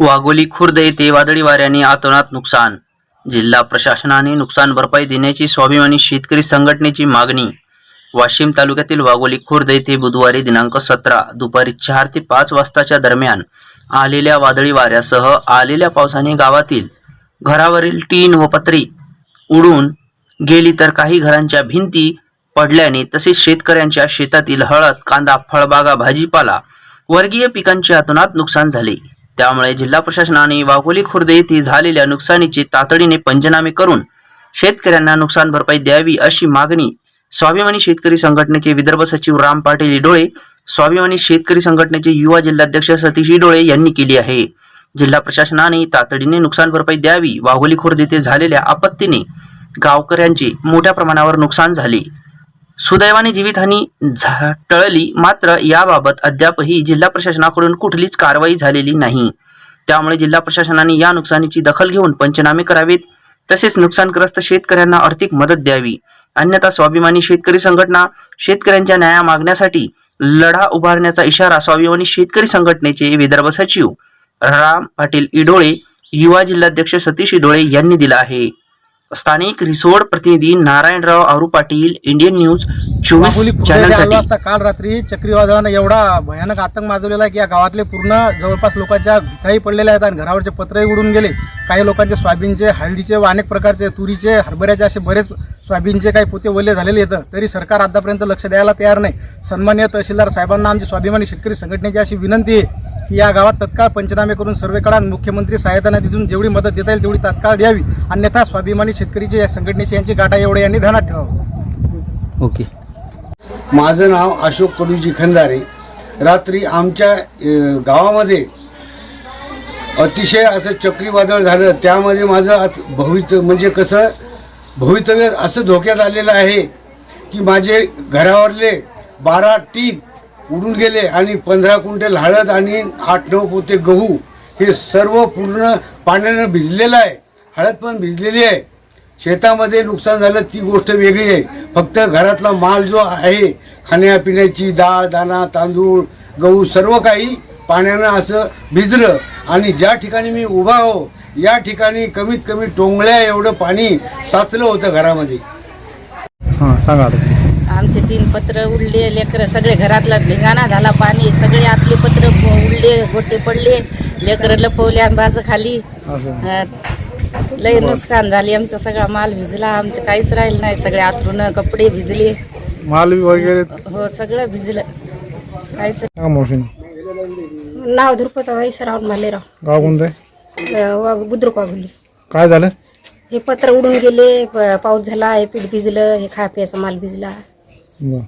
वाघोली खुर्द येथे वादळी वाऱ्याने आतोनात नुकसान. जिल्हा प्रशासनाने नुकसान भरपाई देण्याची स्वाभिमानी शेतकरी संघटनेची मागणी. वाशिम तालुक्यातील वाघोली खुर्द येथे बुधवारी दिनांक सतरा दुपारी चार ते पाच वाजताच्या दरम्यान आलेल्या वादळी वाऱ्यासह आलेल्या पावसाने गावातील घरावरील टीन व पत्री उडून गेली तर काही घरांच्या भिंती पडल्याने तसेच शेतकऱ्यांच्या शेतातील हळद कांदा फळबागा भाजीपाला वर्गीय पिकांचे अतोनात नुकसान झाले. त्यामुळे जिल्हा प्रशासनाने वाघोली खुर्द येथे झालेल्या नुकसानीचे तातडीने पंचनामे करून शेतकऱ्यांना नुकसान भरपाई द्यावी अशी मागणी स्वाभिमानी शेतकरी संघटनेचे विदर्भ सचिव राम पाटील इडोळे स्वाभिमानी शेतकरी संघटनेचे युवा जिल्हाध्यक्ष सतीश इडोळे यांनी केली आहे. जिल्हा प्रशासनाने तातडीने नुकसान भरपाई द्यावी. वाघोली खुर्द येथे झालेल्या आपत्तीने गावकऱ्यांचे मोठ्या प्रमाणावर नुकसान झाले. सुदैवाने जीवितहानी झा- टळली मात्र याबाबत अद्यापही जिल्हा प्रशासनाकडून कुठलीच कारवाई झालेली नाही. त्यामुळे जिल्हा प्रशासनाने या नुकसानीची दखल घेऊन पंचनामे करावेत. तसेच नुकसानग्रस्त शेतकऱ्यांना आर्थिक मदत द्यावी. अन्यथा स्वाभिमानी शेतकरी संघटना शेतकऱ्यांच्या न्याया मागण्यासाठी लढा उभारण्याचा इशारा स्वाभिमानी शेतकरी संघटनेचे विदर्भ सचिव राम पाटील इडोळे युवा जिल्हाध्यक्ष सतीश इडोळे यांनी दिला आहे. स्थानिक रिसोड प्रतिनिधी नारायणराव आरू पाटील इंडियन न्यूज चोवीस वाघोली खुर्द चॅनल येथे आलो साठी असता काल रात्री? चक्रीवादळानं एवढा भयानक आतंक माजवलेला आहे की या गावातले पूर्ण जवळपास लोकांच्या भिताही पडलेल्या आहेत आणि घरावरचे पत्रही उडून गेले. काही लोकांचे सोयाबीनचे हळदीचे व अनेक प्रकारचे तुरीचे हरभऱ्याचे असे बरेच सोयाबीनचे काही पोते वल्ले झालेले येतं तरी सरकार आतापर्यंत लक्ष द्यायला तयार नाही. सन्मान्य तहसीलदार साहेबांना आमची स्वाभिमानी शेतकरी संघटनेची अशी विनंती आहे. की या गावात तत्काळ पंचनामे करून सर्वेकडे आणि मुख्यमंत्री सहायता निधीतून जेवढी मदत देता येईल तेवढी तात्काळ द्यावी. अन्यथा स्वाभिमानी शेतकरीची या संघटनेची यांची गाठा एवढे यांनी ध्यानात ठेवावं. ओके. माझं नाव अशोक कडूजी खंदारे. रात्री आमच्या गावामध्ये अतिशय असं चक्रीवादळ झालं. त्यामध्ये माझं भवित म्हणजे कसं भवितव्य असं धोक्यात आलेलं आहे की माझे घरावरले बारा टीन उडून गेले आणि पंधरा क्विंटल हळद आणि आठ नऊ पोते गहू हे सर्व पूर्ण पाण्यानं भिजलेलं आहे. हळद पण भिजलेली आहे. शेतामध्ये नुकसान झालं ती गोष्ट वेगळी आहे. फक्त घरातला माल जो आहे खाण्यापिण्याची डाळ दाणा तांदूळ गहू सर्व काही पाण्यानं असं भिजलं. आणि ज्या ठिकाणी मी उभा हो या ठिकाणी कमीत कमी टोंगळ्या एवढं पाणी साचलं होतं घरामध्ये. हां सांगा आमचे तीन पत्र उडले लेकर सगळे घरातला धिंगाणा झाला पाणी सगळे आतले पत्र उडले गोटे पडले लेकर लपवले आम्ही बाजू खाली. लय नुकसान झाले आमचा सगळा माल भिजला आमचं काहीच राहिलं नाही सगळे आतरून कपडे भिजले. माल वगैरे? हो सगळं भिजलं. काहीच नाव धुरपताबाई सराव मालेराव. गाव कोणतं? बुद्रुक वाघुली काय झालं? हे पत्र उडून गेले प- पाऊस झाला हे पीठ भिजलं हे खा प्यायचा माल भिजला. बरं